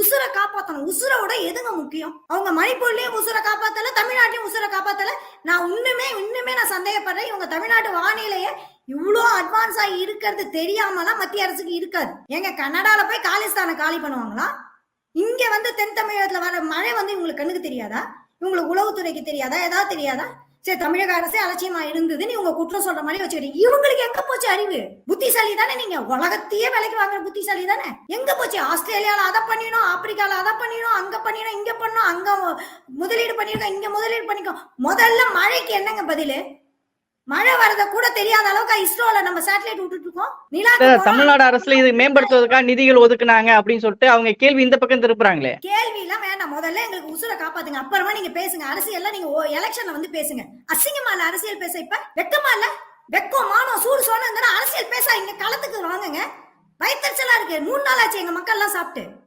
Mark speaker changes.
Speaker 1: உசுரை காப்பாத்தணும். உசுரை விட எதுங்க முக்கியம்? அவங்க மணிப்பூர்லயும் உசுரை காப்பாத்தல தமிழ்நாட்டிலும் உசுரை காப்பாத்தல. நான் இன்னுமே இன்னுமே நான் சந்தேகப்படுறேன். இவங்க தமிழ்நாட்டு வானிலையே இவ்வளோ அட்வான்ஸா இருக்கிறது தெரியாமலாம் மத்திய அரசுக்கு இருக்காது. எங்க கனடால போய் காலிஸ்தானை காலி பண்ணுவாங்களா? இங்க வந்து தென் தமிழகத்துல வர மழை வந்து இவங்களுக்கு கண்ணுக்கு தெரியாதா? இவங்களுக்கு உளவுத்துறைக்கு தெரியாதா? ஏதாவது தெரியாதா? சரி தமிழக அரசே அலட்சியமா இருந்ததுன்னு இவங்க குற்றம் சொல்ற மாதிரி வச்சுக்கிட்டு இவங்களுக்கு எங்க போச்சு அறிவு? புத்திசாலி தானே நீங்க? உலகத்தையே விலைக்கு வாங்குற புத்திசாலி தானே எங்க போச்சு? ஆஸ்திரேலியால அதை பண்ணினோம் ஆப்பிரிக்கால அதை பண்ணினோம் அங்க பண்ணினோம் இங்க பண்ணோம் அங்க முதலீடு பண்ணிருக்கோம் இங்க முதலீடு பண்ணிக்கோ முதல்ல மழைக்கு என்னங்க பதிலு? மழை வரத கூட தெரியாத அளவுக்கு இஸ்ரோல நம்ம சேட்டலைட் விட்டுட்டு இருக்கோம். போனா
Speaker 2: தமிழ்நாடு அரசுல இது மேம்படுத்துவதற்காக நிதிகள் ஒதுக்குனாங்க அப்படின்னு சொல்லிட்டு அவங்க கேள்வி இந்த பக்கம் திருப்புறாங்களே.
Speaker 1: கேள்வி எல்லாம் வேண்டாம். முதல்ல எங்களுக்கு உசுரை காப்பாத்துங்க. அப்புறமா நீங்க பேசுங்க. அரசியல்ல நீங்க எலெக்ஷன்ல வந்து பேசுங்க. அசிங்கமா இல்ல அரசியல் பேச இப்ப? வெக்கமா இல்ல? வெக்கம் மானம் சூடு சோனம் அரசியல் பேச இங்க களத்துக்கு வாங்குங்க. வயிற்றுச்சலா இருக்கு. மூணு நாள் ஆச்சு எங்க மக்கள் எல்லாம் சாப்பிட்டு.